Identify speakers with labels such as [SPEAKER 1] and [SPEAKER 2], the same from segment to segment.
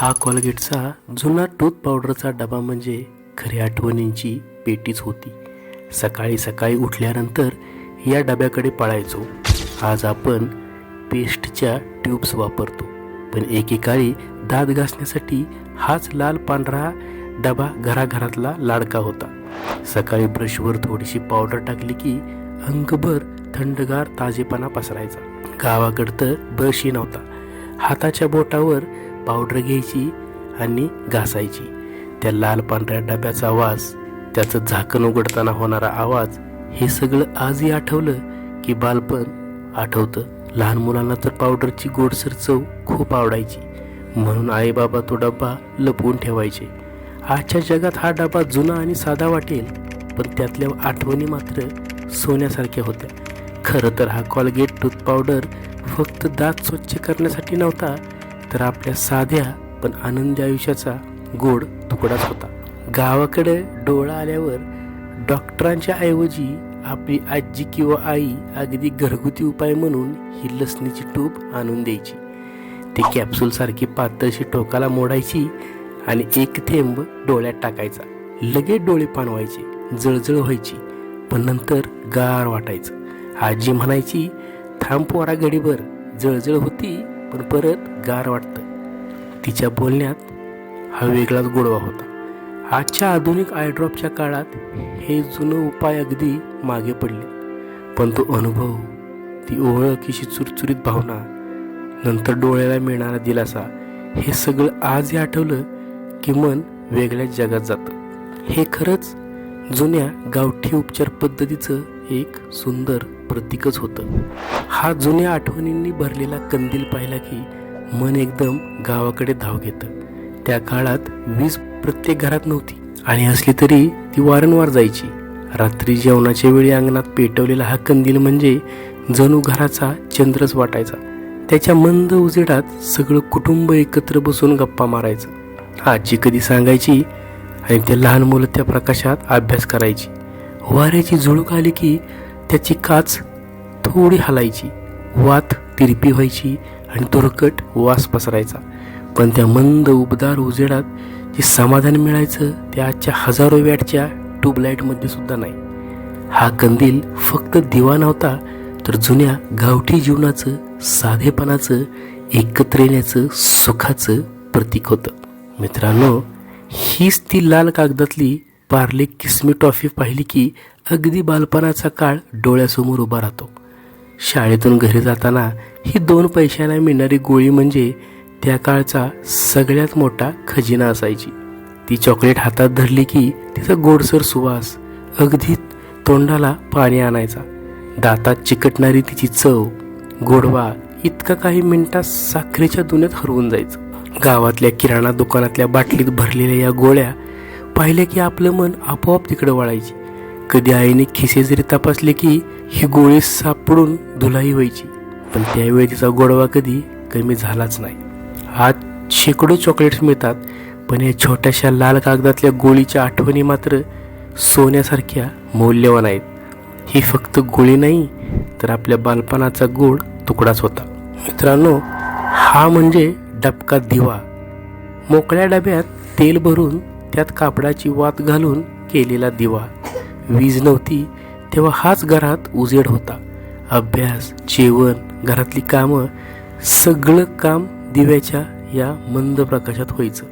[SPEAKER 1] हा कॉलगेटचा जुना टूथ पावडरचा डबा म्हणजे खऱ्या आठवणींची पेटीच होती. सकाळी सकाळी उठल्यानंतर या डब्याकडे पळायचो. आज आपण पेस्टच्या ट्यूब्स वापरतो पण एकेकाळी दात घासण्यासाठी हाच लाल पांढरा डबा घराघरातला लाडका होता. सकाळी ब्रशवर थोडीशी पावडर टाकली की अंगभर थंडगार ताजेपणा पसरायचा. गावाकडं तर ब्रशही नव्हता. हाताच्या बोटावर पावडर घ्यायची आणि घासायची. त्या लाल पांढऱ्या डब्याचा वास त्याचं झाकण उघडताना होणारा आवाज हे सगळं आजही आठवलं की बालपण आठवतं. लहान मुलांना तर पावडरची गोडसर चव खूप आवडायची. म्हणून आईबाबा तो डब्बा लपवून ठेवायचे. आजच्या जगात हा डबा जुना आणि साधा वाटेल पण त्यातल्या आठवणी मात्र सोन्यासारख्या होत्या. खरं तर हा कॉलगेट टूथ पावडर फक्त दात स्वच्छ करण्यासाठी नव्हता तर आपल्या साध्या पण आनंदी आयुष्याचा गोड तुकडाच होता. गावाकडे डोळा आल्यावर डॉक्टरांच्या ऐवजी आपली आजी किंवा आई अगदी घरगुती उपाय म्हणून ही लसणीची टूप आणून द्यायची. ती कॅप्सूलसारखी पातळशी टोकाला मोडायची आणि एक थेंब डोळ्यात टाकायचा. लगेच डोळे पाणवायचे जळजळ व्हायची पण नंतर गार वाटायचं. आजी म्हणायची थांब पोरा घडीभर. जळजळ होती पण परत गार वाटतं. तिच्या बोलण्यात हा वेगळाच गोडवा होता. आजच्या आधुनिक आयड्रॉपच्या काळात हे जुनं उपाय अगदी मागे पडले. पण तो अनुभव ती ओळख अशी चुरचुरीत भावना नंतर डोळ्याला मिळणारा दिलासा हे सगळं आजही आठवलं की मन वेगळ्याच जगात जातं. हे खरंच जुन्या गावठी उपचार पद्धतीचं एक सुंदर प्रतीकच होतं. हा जुन्या आठवणींनी भरलेला कंदील पाहिला की मन एकदम गावाकडे धाव घेतं. त्या काळात वीज प्रत्येक घरात नव्हती. आणि असली तरी ती वारंवार जायची. रात्री जेवणाच्या वेळी अंगणात पेटवलेला हा कंदील म्हणजे जणू घराचा चंद्रच वाटायचा. त्याच्या मंद उजेडात सगळं कुटुंब एकत्र बसून गप्पा मारायचं. आजी कधी सांगायची आणि ते लहान मुलं त्या प्रकाशात अभ्यास करायची. वाऱ्याची झुळूक आली की काच थोडी हलायची. वात तिरपी व्हायची आणि तुरकट वास पसरायचा. पण त्या मंद उबदार उजेडात जे समाधान मिळायचं ते आजच्या हजारो वॅटच्या ट्यूबलाईटमध्ये सुद्धा नाही. हा कंदील फक्त दिवा नव्हता तर जुन्या गावठी जीवनाचं साधेपणाचं एकत्र येण्याचं सुखाचं प्रतीक होतं. मित्रांनो हीच ती लाल कागदातली पार्ले किसमी टॉफी पाहिली की अगदी बालपणाचा काळ डोळ्यासमोर उभा राहतो. शाळेतून घरी जाताना ही दोन पैशांना मिळणारी गोळी म्हणजे त्या काळचा सगळ्यात मोठा खजिना असायची. ती चॉकलेट हातात धरली की तिचा गोडसर सुवास अगदी तोंडाला पाणी आणायचा. दातात चिकटणारी तिची चव गोडवा इतका काही मिनिटात साखरेच्या दुन्यात हरवून जायचं. गावातल्या किराणा दुकानातल्या बाटलीत भरलेल्या या गोळ्या पाहिले की आपलं मन आपोआप तिकडं वळायचे. कधी आईने खिसे जरी तपासले की ही गोळी सापडून धुलाई व्हायची पण त्यावेळी तिचा गोडवा कधी कमी झालाच नाही. आज शेकडो चॉकलेट्स मिळतात पण या छोट्याशा लाल कागदातल्या गोळीच्या आठवणी मात्र सोन्यासारख्या मौल्यवान आहेत. ही फक्त गोळी नाही तर आपल्या बालपणाचा गोड तुकडाच होता. मित्रांनो हा म्हणजे डबका दिवा. मोकळ्या डब्यात तेल भरून त्यात कापडाची वात घालून केलेला दिवा. वीज नव्हती तेव्हा हाच घरात उजेड होता. अभ्यास जेवण घरातली कामं सगळं काम दिव्याच्या या मंद प्रकाशात व्हायचं.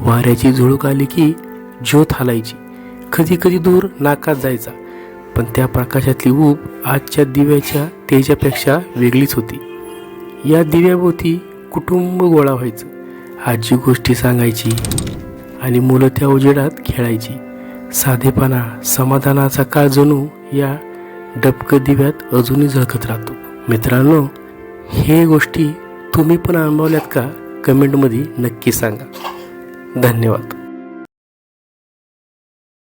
[SPEAKER 1] वाऱ्याची झुळूक आली की ज्योत हालायची. कधी कधी दूर नाकात जायचा पण त्या प्रकाशातली ऊब आजच्या दिव्याच्या तेजापेक्षा वेगळीच होती. या दिव्याभोवती कुटुंब गोळा व्हायचं. आजी गोष्टी सांगायची आणि मुलं त्या उजेडात खेळायची. साधेपणा समाधानाचा काळ जणू या डबक दिव्यात अजूनही झळकत राहतो. मित्रांनो हे गोष्टी तुम्ही पण अनुभवल्यात का? कमेंटमध्ये नक्की सांगा. धन्यवाद.